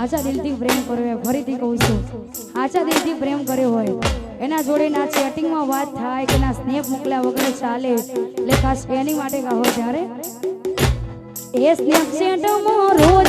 સાચા દિલથી પ્રેમ કર્યો હોય, ફરીથી કહું છું. સાચા દિલથી પ્રેમ કર્યો હોય, એના જોડે ના ચેટિંગમાં વાત થાય કે ના સ્નેપ મોકલ્યા વગર ચાલે. એટલે ખાસ એની માટે કહો ત્યારે, એ સ્નેપ સેટ રોજ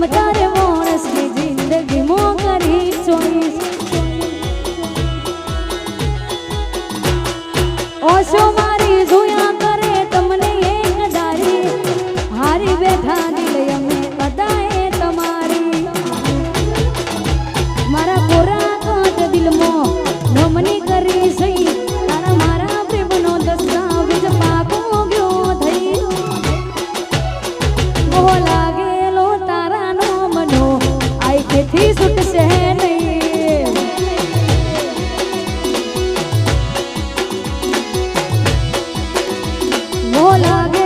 မကြတဲ့ ভোলা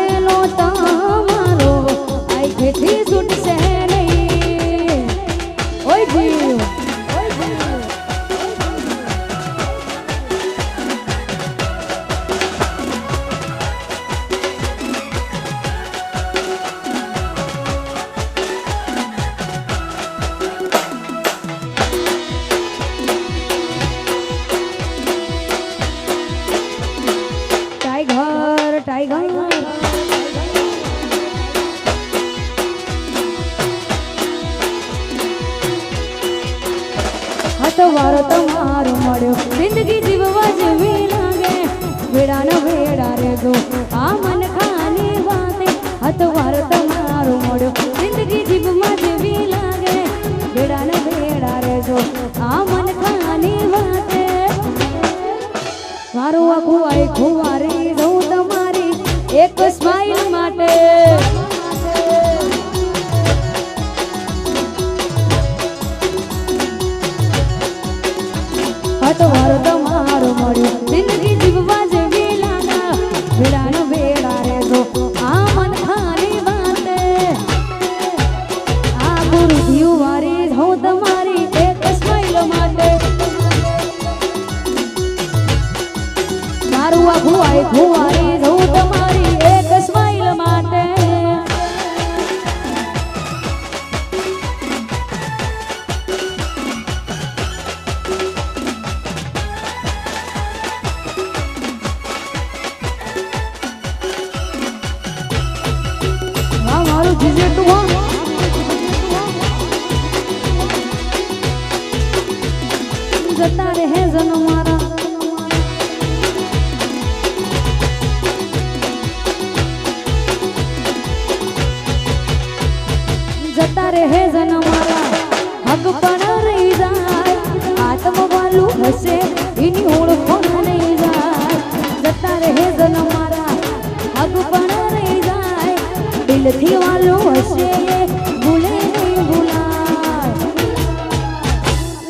માટે. મારું જીજે તું જતા રહે જન રહે જન મારા હક પણ રહી જાય, આત્મ વાલું હશે, એની ઓળખો નહીં જાય. જતા રહે જન હક પણ રહી જાય, દિલથી વાલું હશે, ભૂલે નહીં ભૂલાય.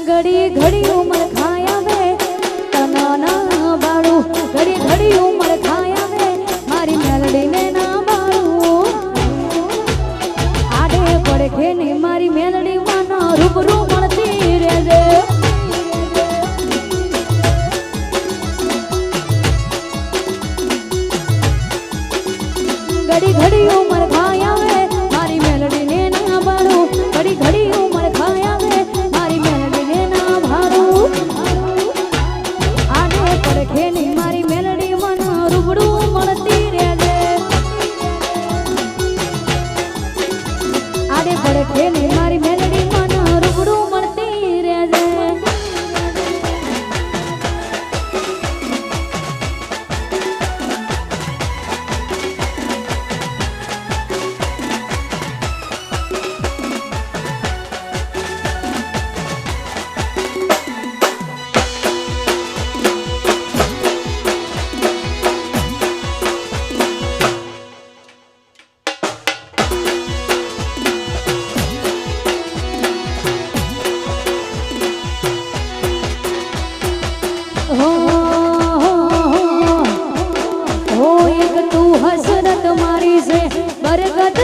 ઘડી ઘડી ઉમર ખાય આવે તના ના બાળું, ઘડી ઘડી ಧ್ರುವ और गदा